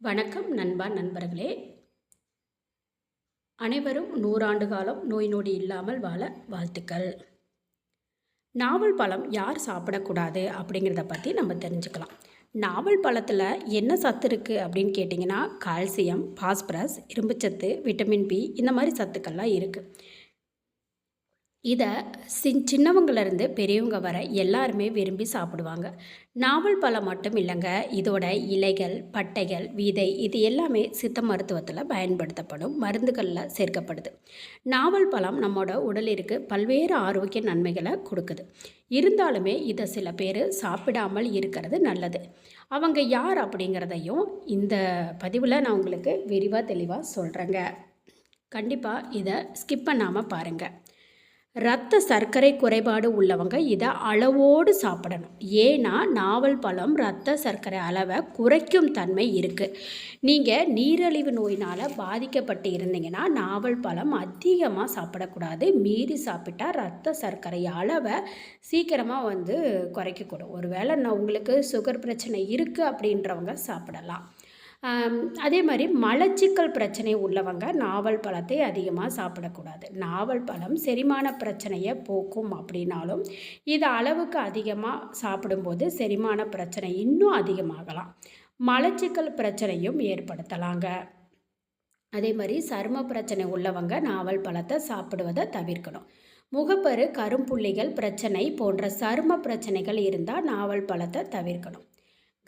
வணக்கம் நண்பா நண்பர்களே. அனைவரும் நூறாண்டு காலம் நோய் நொடி இல்லாமல் வாழ வாழ்த்துக்கள். நாவல் பழம் யார் சாப்பிடக்கூடாது அப்படிங்கிறத பற்றி நம்ம தெரிஞ்சுக்கலாம். நாவல் பழத்தில் என்ன சத்து இருக்குது அப்படின்னு கேட்டிங்கன்னா கால்சியம் பாஸ்பரஸ் இரும்புச்சத்து விட்டமின் பி இந்த மாதிரி சத்துக்கள்லாம் இருக்குது இதை சின் சின்னவங்கலேருந்து பெரியவங்க வர எல்லாருமே விரும்பி சாப்பிடுவாங்க. நாவல் பழம் மட்டும் இல்லைங்க இதோட இலைகள் பட்டைகள் விதை இது எல்லாமே சித்த மருத்துவத்தில் பயன்படுத்தப்படும் மருந்துகளில் சேர்க்கப்படுது. நாவல் பழம் நம்மளோட உடலிற்கு பல்வேறு ஆரோக்கிய நன்மைகளை கொடுக்குது. இருந்தாலுமே இதை சில பேர் சாப்பிடாமல் இருக்கிறது நல்லது. அவங்க யார் அப்படிங்கிறதையும் இந்த பதிவில் நான் உங்களுக்கு விரிவாக தெளிவாக சொல்கிறேங்க கண்டிப்பாக இதை ஸ்கிப் பண்ணாமல் பாருங்கள் ரத்த சர்க்கரை குறைபாடு உள்ளவங்க இதை அளவோடு சாப்பிடணும். ஏன்னா நாவல் பழம் ரத்த சர்க்கரை அளவை குறைக்கும் தன்மை இருக்குது நீங்கள் நீரிழிவு நோயினால் பாதிக்கப்பட்டு இருந்தீங்கன்னா நாவல் பழம் அதிகமாக சாப்பிடக்கூடாது. மீறி சாப்பிட்டா ரத்த சர்க்கரை அளவை சீக்கிரமாக வந்து குறைக்கக்கூடும். ஒருவேளை நான் உங்களுக்கு சுகர் பிரச்சனை இருக்குது அப்படின்றவங்க சாப்பிடலாம். அதே மாதிரி மலச்சிக்கல் பிரச்சனை உள்ளவங்க நாவல் பழத்தை அதிகமாக சாப்பிடக்கூடாது. நாவல் பழம் செரிமான பிரச்சனையை போக்கும் அப்படின்னாலும் இது அளவுக்கு அதிகமாக சாப்பிடும்போது செரிமான பிரச்சனை இன்னும் அதிகமாகலாம். மலச்சிக்கல் பிரச்சனையும் ஏற்படுத்தலாங்க. அதே மாதிரி சரும பிரச்சனை உள்ளவங்க நாவல் பழத்தை சாப்பிடுவதை தவிர்க்கணும். முகப்பரு கரும்புள்ளிகள் பிரச்சனை போன்ற சரும பிரச்சனைகள் இருந்தால் நாவல் பழத்தை தவிர்க்கணும்.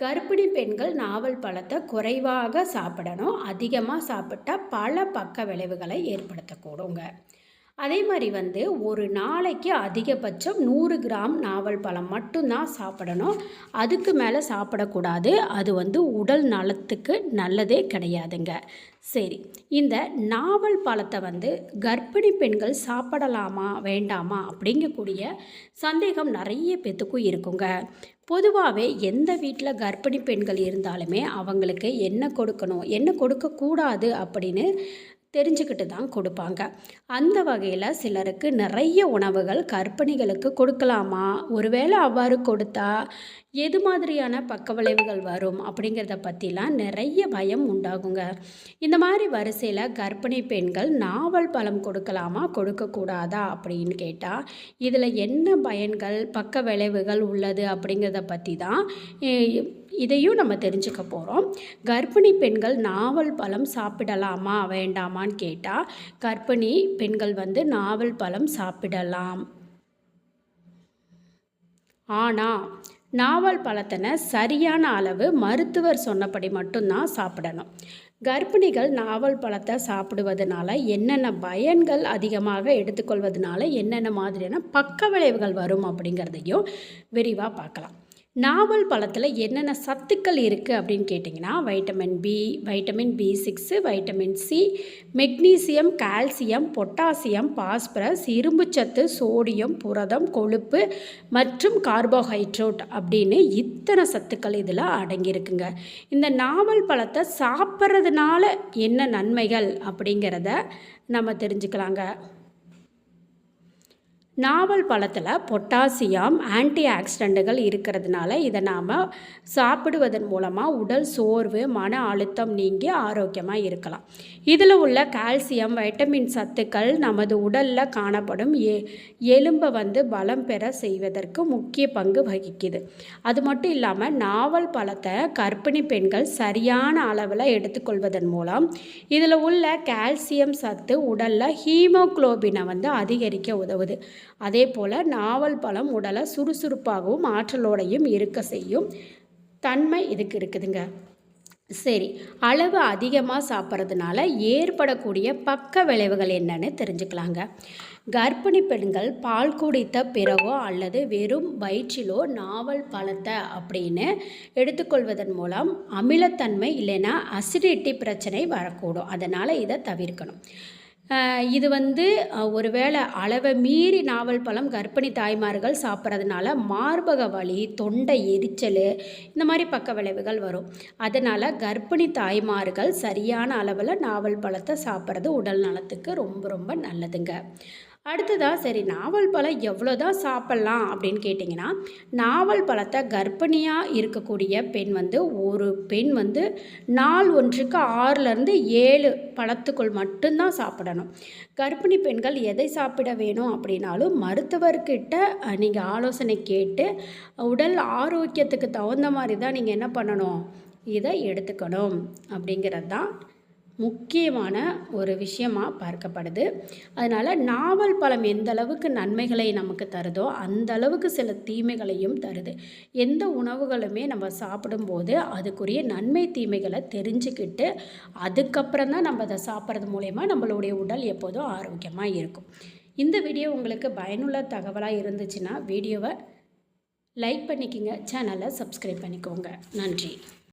கர்ப்பிணி பெண்கள் நாவல் பழத்தை குறைவாக சாப்பிடணும் அதிகமாக சாப்பிட்டா பல பக்க விளைவுகளை ஏற்படுத்தக்கூடுங்க. அதே மாதிரி வந்து ஒரு நாளைக்கு அதிகபட்சம் நூறு கிராம் நாவல் பழம் மட்டும்தான் சாப்பிடணும். அதுக்கு மேலே சாப்பிடக்கூடாது. அது வந்து உடல் நலத்துக்கு நல்லதே கிடையாதுங்க. சரி இந்த நாவல் பழத்தை வந்து கர்ப்பிணி பெண்கள் சாப்பிடலாமா வேண்டாமா அப்படிங்கக்கூடிய சந்தேகம் நிறைய பேத்துக்கும் இருக்குங்க. பொதுவாகவே எந்த வீட்டில் கர்ப்பிணி பெண்கள் இருந்தாலுமே அவங்களுக்கு என்ன கொடுக்கணும் என்ன கொடுக்கக்கூடாது அப்படின்னு தெரிஞ்சுக்கிட்டு தான் கொடுப்பாங்க. அந்த வகையில் சிலருக்கு நிறைய உணவுகள் கற்பனைகளுக்கு கொடுக்கலாமா? ஒருவேளை அவ்வாறு கொடுத்தா எது மாதிரியான பக்க விளைவுகள் வரும் அப்படிங்கிறத பற்றிலாம் நிறைய பயம் உண்டாகுங்க. இந்த மாதிரி வரிசையில் கர்ப்பிணி பெண்கள் நாவல் பழம் கொடுக்கலாமா? கொடுக்கக்கூடாதா? அப்படின்னு கேட்டால் இதில் என்ன பயன்கள் பக்க விளைவுகள் உள்ளது அப்படிங்கிறத பற்றி தான் இதையும் நம்ம தெரிஞ்சுக்க போகிறோம் கர்ப்பிணி பெண்கள் நாவல் பழம் சாப்பிடலாமா வேண்டாமான்னு கேட்டால் கர்ப்பிணி பெண்கள் வந்து நாவல் பழம் சாப்பிடலாம். ஆனால் நாவல் பழத்தினை சரியான அளவு மருத்துவர் சொன்னபடி மட்டும்தான் சாப்பிடணும். கர்ப்பிணிகள் நாவல் பழத்தை சாப்பிடுவதனால என்னென்ன பயன்கள் அதிகமாக எடுத்துக்கொள்வதனால என்னென்ன மாதிரியான பக்க விளைவுகள் வரும் அப்படிங்கிறதையும் விரிவாக பார்க்கலாம். நாவல் பழத்தில் என்னென்ன சத்துக்கள் இருக்குது அப்படின்னு கேட்டிங்கன்னா vitamin B vitamin B six vitamin C magnesium calcium potassium phosphorus இரும்புச்சத்து சோடியம் புரதம் கொழுப்பு மற்றும் கார்போஹைட்ரேட் அப்படின்னு இத்தனை சத்துக்கள் இதில் அடங்கியிருக்குங்க. இந்த நாவல் பழத்தை சாப்பிட்றதுனால என்ன நன்மைகள் அப்படிங்கிறத நம்ம தெரிஞ்சுக்கலாங்க. நாவல் பழத்தில் பொட்டாசியம் ஆன்டி ஆக்சிடெண்ட்டுகள் இருக்கிறதுனால இதை நாம் சாப்பிடுவதன் மூலமாக உடல் சோர்வு மன அழுத்தம் நீங்கி ஆரோக்கியமாக இருக்கலாம். இதில் உள்ள கால்சியம் வைட்டமின் சத்துக்கள் நமது உடலில் காணப்படும். எ எலும்பை வந்து பலம் பெற செய்வதற்கு முக்கிய பங்கு வகிக்குது. அது மட்டும் இல்லாமல் நாவல் பழத்தை கர்ப்பிணி பெண்கள் சரியான அளவில் எடுத்துக்கொள்வதன் மூலம் இதில் உள்ள கால்சியம் சத்து உடலில் ஹீமோகுளோபினை வந்து அதிகரிக்க உதவுது. அதே போல் நாவல் பழம் உடலை சுறுசுறுப்பாகவும் ஆற்றலோடையும் இருக்க செய்யும் தன்மை இதுக்கு இருக்குதுங்க. சரி அளவு அதிகமாக சாப்பிட்றதுனால ஏற்படக்கூடிய பக்க விளைவுகள் என்னன்னு தெரிஞ்சுக்கலாங்க. கர்ப்பிணி பெண்கள் பால் குடித்த பிறகோ அல்லது வெறும் வயிற்றிலோ நாவல் பழத்தை அப்படின்னு எடுத்துக்கொள்வதன் மூலம் அமிலத்தன்மை இல்லைன்னா அசிடிட்டி பிரச்சனை வரக்கூடும். அதனால் இதை தவிர்க்கணும். இது வந்து ஒருவேளை அளவை மீறி நாவல் பழம் கர்ப்பிணி தாய்மார்கள் சாப்பிட்றதுனால மார்பக வலி தொண்டை எரிச்சல் இந்த மாதிரி பக்க விளைவுகள் வரும். அதனால் கர்ப்பிணி தாய்மார்கள் சரியான அளவில் நாவல் பழத்தை சாப்பிட்றது உடல் நலத்துக்கு ரொம்ப ரொம்ப நல்லதுங்க. அடுத்ததாக சரி நாவல் பழம் எவ்வளோ தான் சாப்பிட்லாம் அப்படின்னு கேட்டிங்கன்னா நாவல் பழத்தை கர்ப்பிணியாக இருக்கக்கூடிய பெண் வந்து ஒரு பெண் வந்து நாள் ஒன்றுக்கு ஆறுலேருந்து ஏழு பழத்துக்குள் மட்டும்தான் சாப்பிடணும். கர்ப்பிணி பெண்கள் எதை சாப்பிட வேணும் அப்படின்னாலும் மருத்துவர்கிட்ட நீங்கள் ஆலோசனை கேட்டு உடல் ஆரோக்கியத்துக்கு தகுந்த மாதிரி தான் நீங்கள் என்ன பண்ணணும்? இதை எடுத்துக்கணும் அப்படிங்கிறது தான் முக்கியமான ஒரு விஷயமாக பார்க்கப்படுது. அதனால் நாவல் பழம் எந்த அளவுக்கு நன்மைகளை நமக்கு தருதோ அந்த அளவுக்கு சில தீமைகளையும் தருது. எந்த உணவுகளுமே நம்ம சாப்பிடும்போது அதுக்குரிய நன்மை தீமைகளை தெரிஞ்சுக்கிட்டு அதுக்கப்புறம் தான் நம்ம அதை சாப்பிட்றது மூலயமா நம்மளுடைய உடல் எப்போதும் ஆரோக்கியமாக இருக்கும். இந்த வீடியோ உங்களுக்கு பயனுள்ள தகவலாக இருந்துச்சுன்னா வீடியோவை லைக் பண்ணிக்கோங்க சேனலை சப்ஸ்கிரைப் பண்ணிக்கோங்க. நன்றி.